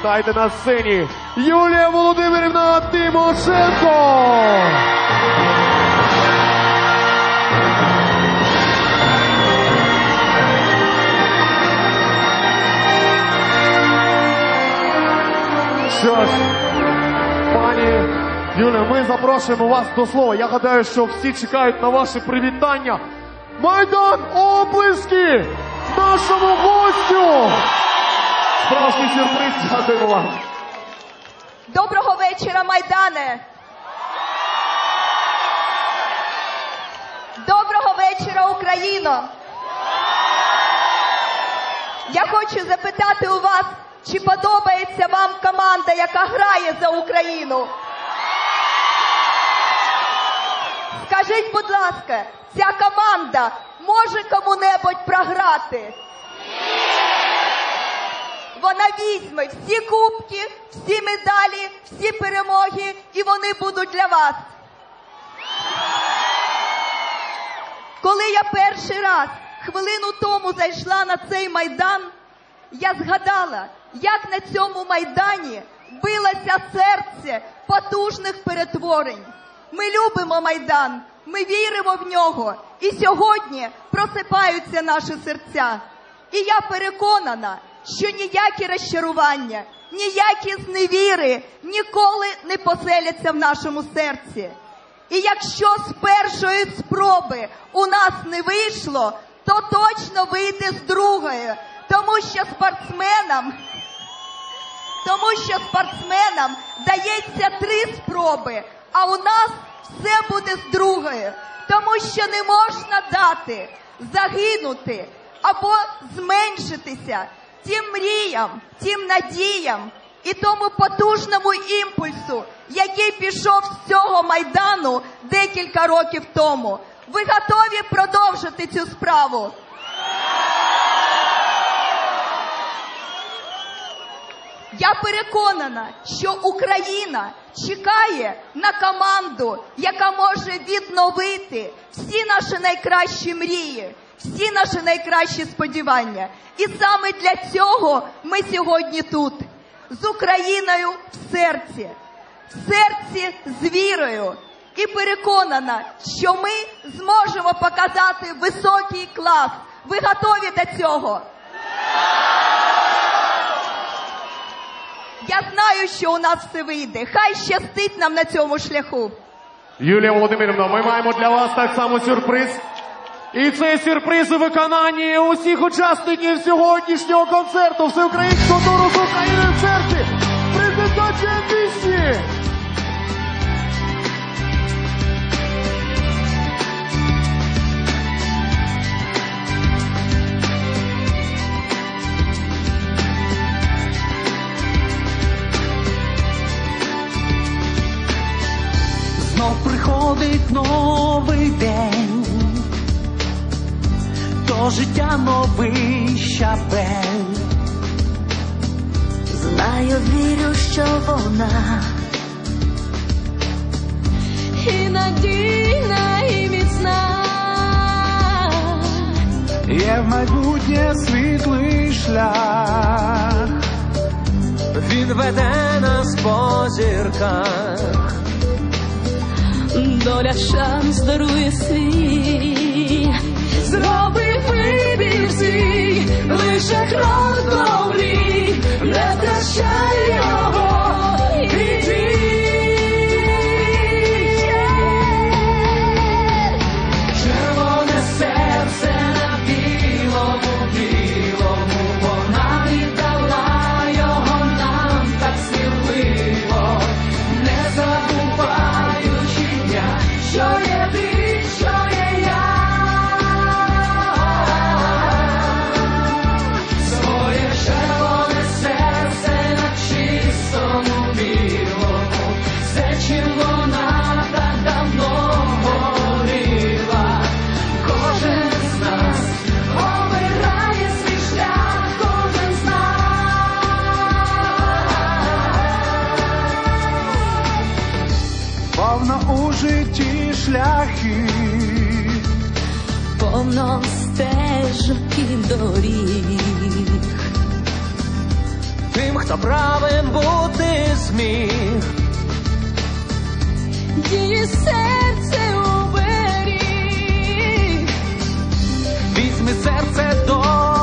Вітайте на сцені Юлія Володимирівна Тимошенко! Що ж, пані Юля, ми запрошуємо вас до слова. Я гадаю, що всі чекають на ваше привітання. Майдан оплески нашому гостю! Справжній сюрприз, дякуємо вам. Доброго вечора, Майдане! Доброго вечора, Україно! Я хочу запитати у вас, чи подобається вам команда, яка грає за Україну? Скажіть, будь ласка, ця команда може кому-небудь програти? Вона візьме всі кубки, всі медалі, всі перемоги, і вони будуть для вас. Коли я перший раз хвилину тому зайшла на цей майдан, я згадала, як на цьому майдані билося серце потужних перетворень. Ми любимо майдан, ми віримо в нього, і сьогодні просипаються наші серця. І я переконана, що ніякі розчарування, ніякі зневіри ніколи не поселяться в нашому серці. І якщо з першої спроби у нас не вийшло, то точно вийде з другої, тому що спортсменам, тому що спортсменам дається три спроби, а у нас все буде з другої, тому що не можна дати загинути або зменшитися тим мріям, тим надіям і тому потужному імпульсу, який пішов з цього майдану декілька років тому. Ви готові продовжити цю справу? Я переконана, що Україна чекає на команду, яка може відновити всі наші найкращі мрії, всі наші найкращі сподівання. І саме для цього ми сьогодні тут з Україною в серці, в серці з вірою. І переконана, що ми зможемо показати високий клас. Ви готові до цього? Я знаю, що у нас все вийде. Хай щастить нам на цьому шляху. Юлія Володимирівна, ми маємо для вас так само сюрприз. І цей сюрприз у виконанні усіх учасників сьогоднішнього концерту Всеукраїнського туру з України в серці. Презентація пісні. Знов приходить новий день, життя новий щабель. Знаю, вірю, що вона і надійна, і міцна. Є в майбутнє світлий шлях, він веде нас по зірках. Доля шанс дарує свій, зроби вибір свій, лише крок шляхи, повно стежок і доріг, тим, хто правим бути зміг, її серце уберіг, візьми серце до.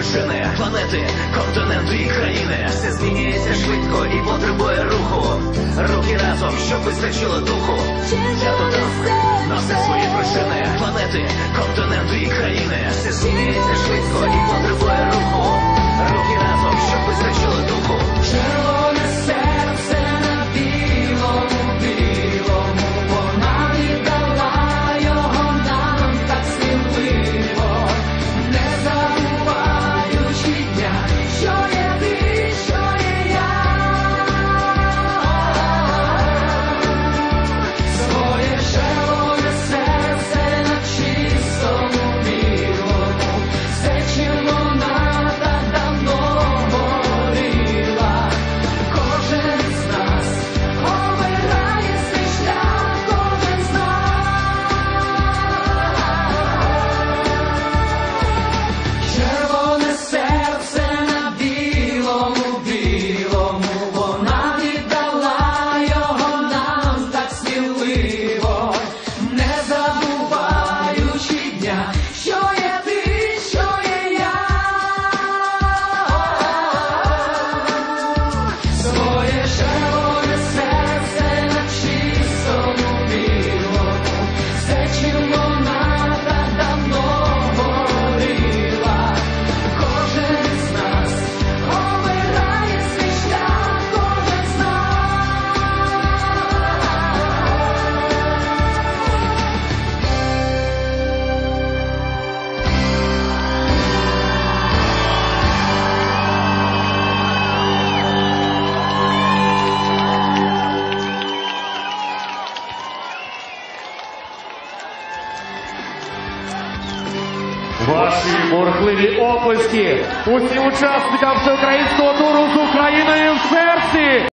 Вершини, планети, континенти і країни все змінюється швидко і потребує руху. Руки разом, щоб вистачило духу. Я додам на все свої причини, планети, континенти і країни все змінюється швидко і потребує. Бурні оплески усім учасникам всеукраїнського туру з Україною в серці.